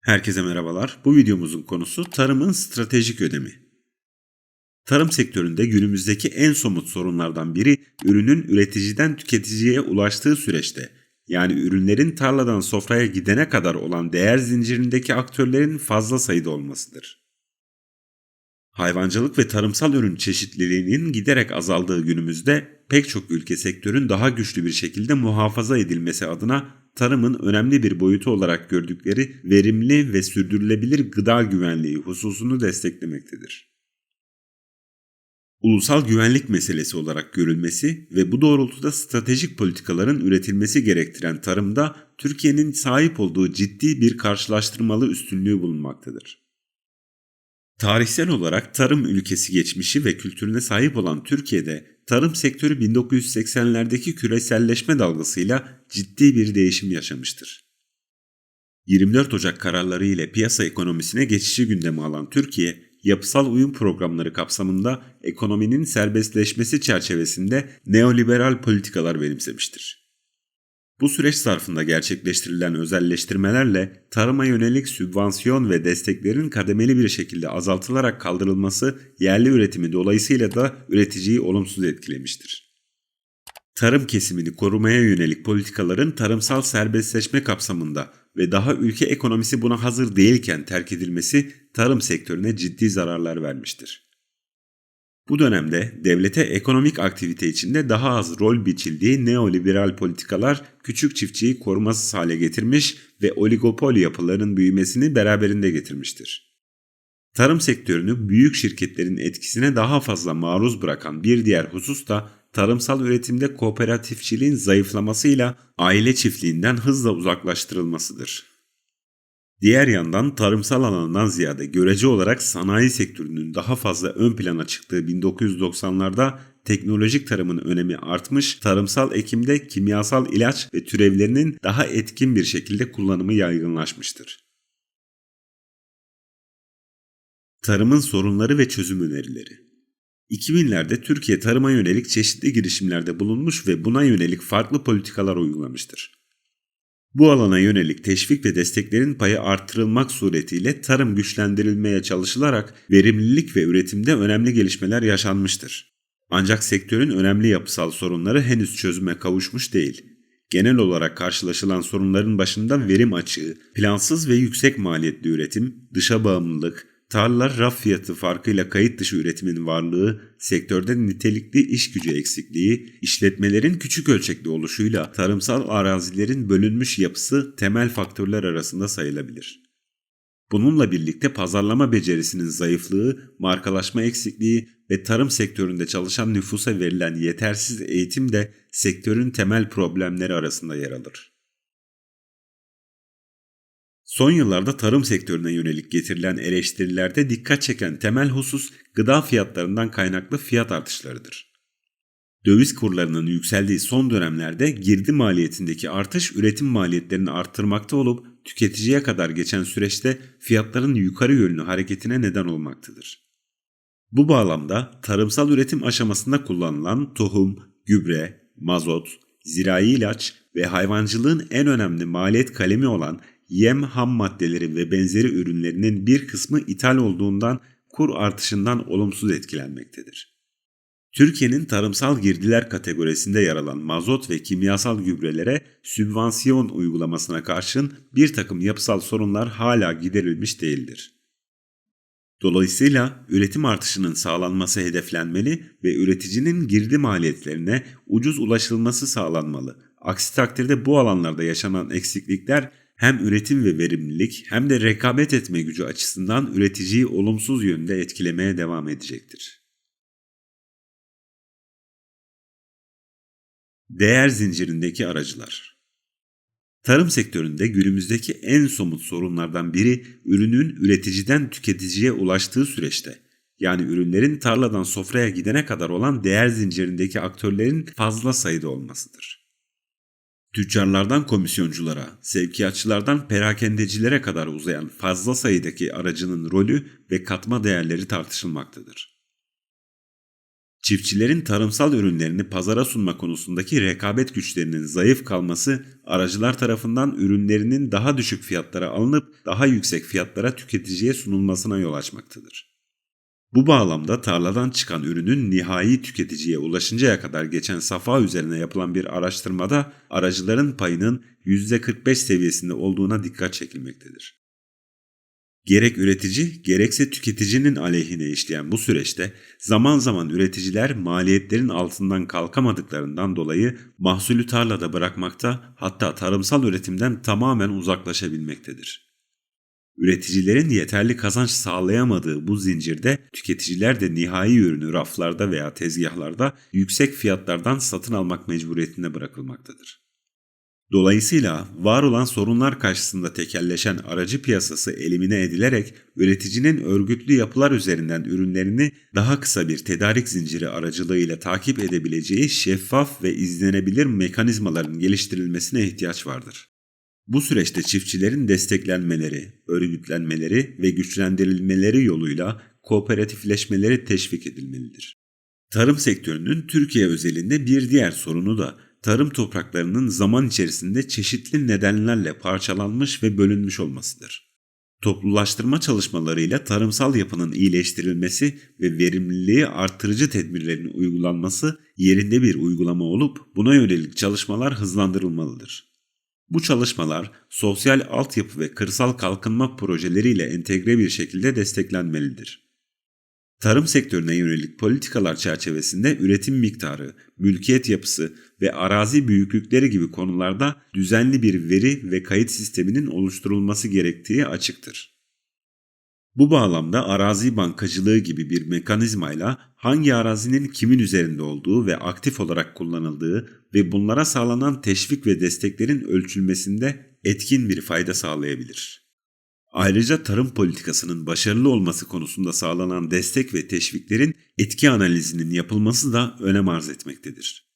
Herkese merhabalar. Bu videomuzun konusu tarımın stratejik önemi. Tarım sektöründe günümüzdeki en somut sorunlardan biri ürünün üreticiden tüketiciye ulaştığı süreçte yani ürünlerin tarladan sofraya gidene kadar olan değer zincirindeki aktörlerin fazla sayıda olmasıdır. Hayvancılık ve tarımsal ürün çeşitliliğinin giderek azaldığı günümüzde pek çok ülke sektörün daha güçlü bir şekilde muhafaza edilmesi adına tarımın önemli bir boyutu olarak gördükleri verimli ve sürdürülebilir gıda güvenliği hususunu desteklemektedir. Ulusal güvenlik meselesi olarak görülmesi ve bu doğrultuda stratejik politikaların üretilmesi gerektiren tarımda Türkiye'nin sahip olduğu ciddi bir karşılaştırmalı üstünlüğü bulunmaktadır. Tarihsel olarak tarım ülkesi geçmişi ve kültürüne sahip olan Türkiye'de tarım sektörü 1980'lerdeki küreselleşme dalgasıyla ciddi bir değişim yaşamıştır. 24 Ocak kararları ile piyasa ekonomisine geçişi gündeme alan Türkiye, yapısal uyum programları kapsamında ekonominin serbestleşmesi çerçevesinde neoliberal politikalar benimsemiştir. Bu süreç zarfında gerçekleştirilen özelleştirmelerle tarıma yönelik sübvansiyon ve desteklerin kademeli bir şekilde azaltılarak kaldırılması yerli üretimi dolayısıyla da üreticiyi olumsuz etkilemiştir. Tarım kesimini korumaya yönelik politikaların tarımsal serbestleşme kapsamında ve daha ülke ekonomisi buna hazır değilken terk edilmesi tarım sektörüne ciddi zararlar vermiştir. Bu dönemde devlete ekonomik aktivite içinde daha az rol biçildiği neoliberal politikalar küçük çiftçiyi korumasız hale getirmiş ve oligopol yapıların büyümesini beraberinde getirmiştir. Tarım sektörünü büyük şirketlerin etkisine daha fazla maruz bırakan bir diğer husus da tarımsal üretimde kooperatifçiliğin zayıflamasıyla aile çiftliğinden hızla uzaklaştırılmasıdır. Diğer yandan tarımsal alandan ziyade görece olarak sanayi sektörünün daha fazla ön plana çıktığı 1990'larda teknolojik tarımın önemi artmış, tarımsal ekimde kimyasal ilaç ve türevlerinin daha etkin bir şekilde kullanımı yaygınlaşmıştır. Tarımın sorunları ve çözüm önerileri 2000'lerde Türkiye tarıma yönelik çeşitli girişimlerde bulunmuş ve buna yönelik farklı politikalar uygulamıştır. Bu alana yönelik teşvik ve desteklerin payı artırılmak suretiyle tarım güçlendirilmeye çalışılarak verimlilik ve üretimde önemli gelişmeler yaşanmıştır. Ancak sektörün önemli yapısal sorunları henüz çözüme kavuşmuş değil. Genel olarak karşılaşılan sorunların başında verim açığı, plansız ve yüksek maliyetli üretim, dışa bağımlılık, tarlalar raf fiyatı farkıyla kayıt dışı üretimin varlığı, sektörde nitelikli iş gücü eksikliği, işletmelerin küçük ölçekli oluşuyla tarımsal arazilerin bölünmüş yapısı temel faktörler arasında sayılabilir. Bununla birlikte pazarlama becerisinin zayıflığı, markalaşma eksikliği ve tarım sektöründe çalışan nüfusa verilen yetersiz eğitim de sektörün temel problemleri arasında yer alır. Son yıllarda tarım sektörüne yönelik getirilen eleştirilerde dikkat çeken temel husus gıda fiyatlarından kaynaklı fiyat artışlarıdır. Döviz kurlarının yükseldiği son dönemlerde girdi maliyetindeki artış üretim maliyetlerini arttırmakta olup tüketiciye kadar geçen süreçte fiyatların yukarı yönlü hareketine neden olmaktadır. Bu bağlamda tarımsal üretim aşamasında kullanılan tohum, gübre, mazot, zirai ilaç ve hayvancılığın en önemli maliyet kalemi olan yem ham maddeleri ve benzeri ürünlerinin bir kısmı ithal olduğundan kur artışından olumsuz etkilenmektedir. Türkiye'nin tarımsal girdiler kategorisinde yer alan mazot ve kimyasal gübrelere sübvansiyon uygulamasına karşın bir takım yapısal sorunlar hala giderilmiş değildir. Dolayısıyla üretim artışının sağlanması hedeflenmeli ve üreticinin girdi maliyetlerine ucuz ulaşılması sağlanmalı. Aksi takdirde bu alanlarda yaşanan eksiklikler hem üretim ve verimlilik hem de rekabet etme gücü açısından üreticiyi olumsuz yönde etkilemeye devam edecektir. Değer zincirindeki aracılar Tarım sektöründe günümüzdeki en somut sorunlardan biri ürünün üreticiden tüketiciye ulaştığı süreçte yani ürünlerin tarladan sofraya gidene kadar olan değer zincirindeki aktörlerin fazla sayıda olmasıdır. Tüccarlardan komisyonculara, sevkiyatçılardan perakendecilere kadar uzayan fazla sayıdaki aracının rolü ve katma değerleri tartışılmaktadır. Çiftçilerin tarımsal ürünlerini pazara sunma konusundaki rekabet güçlerinin zayıf kalması aracılar tarafından ürünlerinin daha düşük fiyatlara alınıp daha yüksek fiyatlara tüketiciye sunulmasına yol açmaktadır. Bu bağlamda tarladan çıkan ürünün nihai tüketiciye ulaşıncaya kadar geçen safa üzerine yapılan bir araştırmada aracıların payının %45 seviyesinde olduğuna dikkat çekilmektedir. Gerek üretici gerekse tüketicinin aleyhine işleyen bu süreçte zaman zaman üreticiler maliyetlerin altından kalkamadıklarından dolayı mahsulü tarlada bırakmakta hatta tarımsal üretimden tamamen uzaklaşabilmektedir. Üreticilerin yeterli kazanç sağlayamadığı bu zincirde tüketiciler de nihai ürünü raflarda veya tezgahlarda yüksek fiyatlardan satın almak mecburiyetinde bırakılmaktadır. Dolayısıyla var olan sorunlar karşısında tekelleşen aracı piyasası elimine edilerek üreticinin örgütlü yapılar üzerinden ürünlerini daha kısa bir tedarik zinciri aracılığıyla takip edebileceği şeffaf ve izlenebilir mekanizmaların geliştirilmesine ihtiyaç vardır. Bu süreçte çiftçilerin desteklenmeleri, örgütlenmeleri ve güçlendirilmeleri yoluyla kooperatifleşmeleri teşvik edilmelidir. Tarım sektörünün Türkiye özelinde bir diğer sorunu da tarım topraklarının zaman içerisinde çeşitli nedenlerle parçalanmış ve bölünmüş olmasıdır. Toplulaştırma çalışmalarıyla tarımsal yapının iyileştirilmesi ve verimliliği artırıcı tedbirlerin uygulanması yerinde bir uygulama olup buna yönelik çalışmalar hızlandırılmalıdır. Bu çalışmalar sosyal altyapı ve kırsal kalkınma projeleriyle entegre bir şekilde desteklenmelidir. Tarım sektörüne yönelik politikalar çerçevesinde üretim miktarı, mülkiyet yapısı ve arazi büyüklükleri gibi konularda düzenli bir veri ve kayıt sisteminin oluşturulması gerektiği açıktır. Bu bağlamda arazi bankacılığı gibi bir mekanizmayla hangi arazinin kimin üzerinde olduğu ve aktif olarak kullanıldığı ve bunlara sağlanan teşvik ve desteklerin ölçülmesinde etkin bir fayda sağlayabilir. Ayrıca tarım politikasının başarılı olması konusunda sağlanan destek ve teşviklerin etki analizinin yapılması da önem arz etmektedir.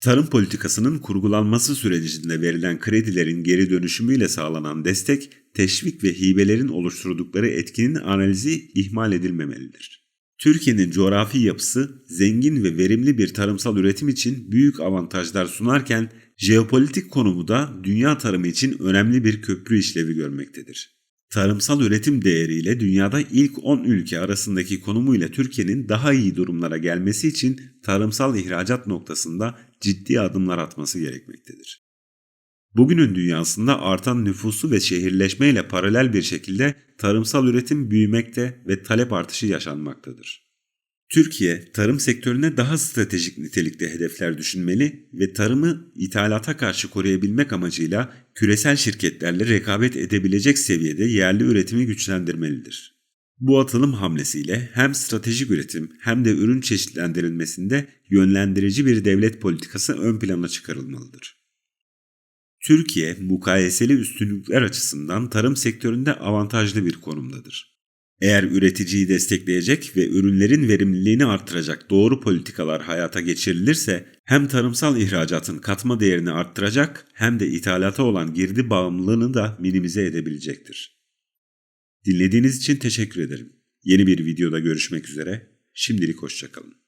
Tarım politikasının kurgulanması sürecinde verilen kredilerin geri dönüşümüyle sağlanan destek, teşvik ve hibelerin oluşturdukları etkinin analizi ihmal edilmemelidir. Türkiye'nin coğrafi yapısı zengin ve verimli bir tarımsal üretim için büyük avantajlar sunarken jeopolitik konumu da dünya tarımı için önemli bir köprü işlevi görmektedir tarımsal üretim değeriyle dünyada ilk 10 ülke arasındaki konumuyla Türkiye'nin daha iyi durumlara gelmesi için tarımsal ihracat noktasında ciddi adımlar atması gerekmektedir. Bugünün dünyasında artan nüfusu ve şehirleşmeyle paralel bir şekilde tarımsal üretim büyümekte ve talep artışı yaşanmaktadır. Türkiye, tarım sektörüne daha stratejik nitelikte hedefler düşünmeli ve tarımı ithalata karşı koruyabilmek amacıyla küresel şirketlerle rekabet edebilecek seviyede yerli üretimi güçlendirmelidir. Bu atılım hamlesiyle hem stratejik üretim hem de ürün çeşitlendirilmesinde yönlendirici bir devlet politikası ön plana çıkarılmalıdır. Türkiye, mukayeseli üstünlükler açısından tarım sektöründe avantajlı bir konumdadır. Eğer üreticiyi destekleyecek ve ürünlerin verimliliğini artıracak doğru politikalar hayata geçirilirse hem tarımsal ihracatın katma değerini arttıracak hem de ithalata olan girdi bağımlılığını da minimize edebilecektir. Dinlediğiniz için teşekkür ederim. Yeni bir videoda görüşmek üzere. Şimdilik hoşçakalın.